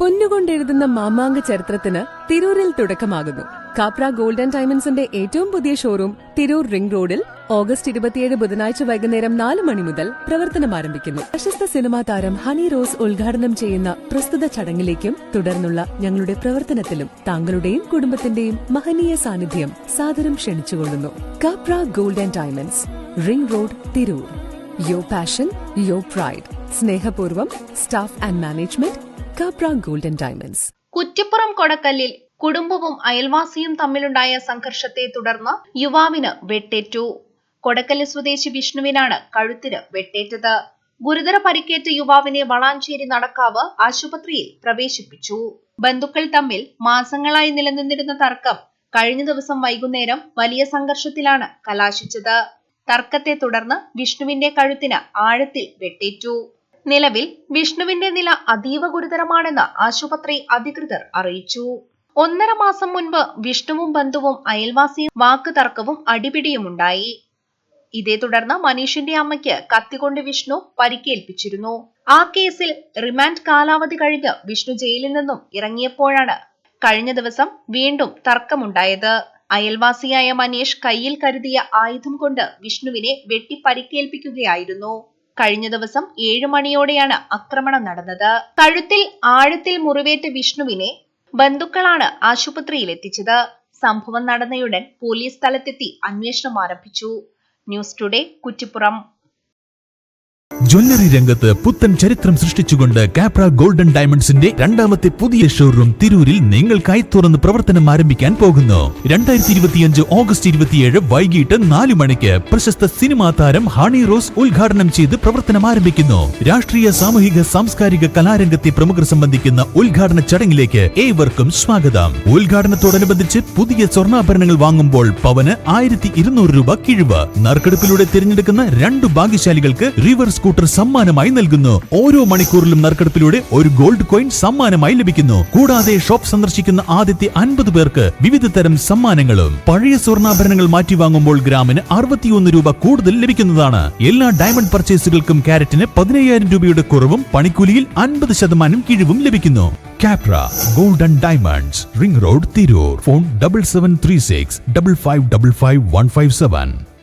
പൊന്നുകൊണ്ടെഴുതുന്ന മാമാങ്ക ചരിത്രത്തിന് തിരൂരിൽ തുടക്കമാകുന്നു. കാപ്ര ഗോൾഡൻ ഡയമണ്ട്സിന്റെ ഏറ്റവും പുതിയ ഷോറൂം തിരൂർ റിംഗ് റോഡിൽ ഓഗസ്റ്റ് ഇരുപത്തിയേഴ് ബുധനാഴ്ച വൈകുന്നേരം നാല് മണി മുതൽ പ്രവർത്തനം ആരംഭിക്കുന്നു. പ്രശസ്ത സിനിമാ താരം ഹണി റോസ് ഉദ്ഘാടനം ചെയ്യുന്ന പ്രസ്തുത ചടങ്ങിലേക്കും തുടർന്നുള്ള ഞങ്ങളുടെ പ്രവർത്തനത്തിലും താങ്കളുടെയും കുടുംബത്തിന്റെയും മഹനീയ സാന്നിധ്യം സാദരം ക്ഷണിച്ചുകൊള്ളുന്നു. Kapra golden diamonds ring road Tirur. Your passion your pride സ്നേഹപൂർവം staff and management Kapra golden diamonds. Kuttippuram കൊടക്കല്ലിൽ കുടുംബവും അയൽവാസിയും തമ്മിലുണ്ടായ സംഘർഷത്തെ തുടർന്ന് യുവാവിന് വെട്ടേറ്റു. കൊടക്കല്ല് സ്വദേശി വിഷ്ണുവിനാണ് കഴുത്തിന് വെട്ടേറ്റത്. ഗുരുതര പരിക്കേറ്റ യുവാവിനെ വളാഞ്ചേരി നടക്കാവ് ആശുപത്രിയിൽ പ്രവേശിപ്പിച്ചു. ബന്ധുക്കൾ തമ്മിൽ മാസങ്ങളായി നിലനിന്നിരുന്ന തർക്കം കഴിഞ്ഞ ദിവസം വൈകുന്നേരം വലിയ സംഘർഷത്തിലാണ് കലാശിച്ചത്. തർക്കത്തെ തുടർന്ന് വിഷ്ണുവിന്റെ കഴുത്തിന് ആഴത്തിൽ വെട്ടേറ്റു. നിലവിൽ വിഷ്ണുവിന്റെ നില അതീവ ഗുരുതരമാണെന്ന് ആശുപത്രി അധികൃതർ അറിയിച്ചു. ഒന്നര മാസം മുൻപ് വിഷ്ണുവും ബന്ധുവും അയൽവാസിയും വാക്ക് തർക്കവും അടിപിടിയുമുണ്ടായി. ഇതേ തുടർന്ന് മനീഷിന്റെ അമ്മയ്ക്ക് കത്തികൊണ്ട് വിഷ്ണു പരിക്കേൽപ്പിച്ചിരുന്നു. ആ കേസിൽ റിമാൻഡ് കാലാവധി കഴിഞ്ഞ് വിഷ്ണു ജയിലിൽ നിന്നും ഇറങ്ങിയപ്പോഴാണ് കഴിഞ്ഞ ദിവസം വീണ്ടും തർക്കമുണ്ടായത്. അയൽവാസിയായ മനീഷ് കയ്യിൽ കരുതിയ ആയുധം കൊണ്ട് വിഷ്ണുവിനെ വെട്ടി പരിക്കേൽപ്പിക്കുകയായിരുന്നു കഴിഞ്ഞ ദിവസം ഏഴു മണിയോടെയാണ് ആക്രമണം നടന്നത്. കഴുത്തിൽ ആഴത്തിൽ മുറിവേറ്റ വിഷ്ണുവിനെ ബന്ധുക്കളാണ് ആശുപത്രിയിൽ എത്തിച്ചത്. സംഭവം നടന്നയുടൻ പോലീസ് സ്ഥലത്തെത്തി അന്വേഷണം ആരംഭിച്ചു. News today Kuttippuram. ജ്വല്ലറി രംഗത്ത് പുത്തൻ ചരിത്രം സൃഷ്ടിച്ചുകൊണ്ട് കാപ്ര ഗോൾഡൻ ഡയമണ്ട്സിന്റെ രണ്ടാമത്തെ പുതിയ ഷോറൂം തിരൂരിൽ നിങ്ങൾക്കായി തുറന്ന് പ്രവർത്തനം ആരംഭിക്കാൻ പോകുന്നു. രണ്ടായിരത്തി ഇരുപത്തിയഞ്ച് ഓഗസ്റ്റ് ഇരുപത്തിയേഴ് വൈകിട്ട് നാല് മണിക്ക് പ്രശസ്ത സിനിമാ താരം ഹണി റോസ് ഉദ്ഘാടനം ചെയ്ത് പ്രവർത്തനം ആരംഭിക്കുന്നു. രാഷ്ട്രീയ സാമൂഹിക സാംസ്കാരിക കലാരംഗത്തെ പ്രമുഖർ സംബന്ധിക്കുന്ന ഉദ്ഘാടന ചടങ്ങിലേക്ക് ഏവർക്കും സ്വാഗതം. ഉദ്ഘാടനത്തോടനുബന്ധിച്ച് പുതിയ സ്വർണാഭരണങ്ങൾ വാങ്ങുമ്പോൾ പവന് ആയിരത്തി ഇരുന്നൂറ് രൂപ കിഴിവ്. നറുക്കെടുപ്പിലൂടെ തിരഞ്ഞെടുക്കുന്ന രണ്ട് ഭാഗ്യശാലികൾക്ക് റിവർ സ്കൂട്ടർ സമ്മാനമായി നൽകുന്നു. ഓരോ മണിക്കൂറിലും നറുക്കെടുപ്പിലൂടെ ഒരു ഗോൾഡ് കോയിൻ സമ്മാനമായി ലഭിക്കുന്നു. കൂടാതെ ഷോപ്പ് സന്ദർശിക്കുന്ന ആദ്യത്തെ അൻപത് പേർക്ക് വിവിധ തരം സമ്മാനങ്ങളും. പഴയ സ്വർണാഭരണങ്ങൾ മാറ്റി വാങ്ങുമ്പോൾ ഗ്രാമിന് അറുപത്തിയൊന്ന് രൂപ കൂടുതൽ ലഭിക്കുന്നതാണ്. എല്ലാ ഡയമണ്ട് പർച്ചേസുകൾക്കും ക്യാരറ്റിന് പതിനയ്യായിരം രൂപയുടെ കുറവും പണിക്കൂലിയിൽ അൻപത് ശതമാനം കിഴിവും ലഭിക്കുന്നു. Kapra golden diamonds ring road Tirur phone double seven three six double five double five one five seven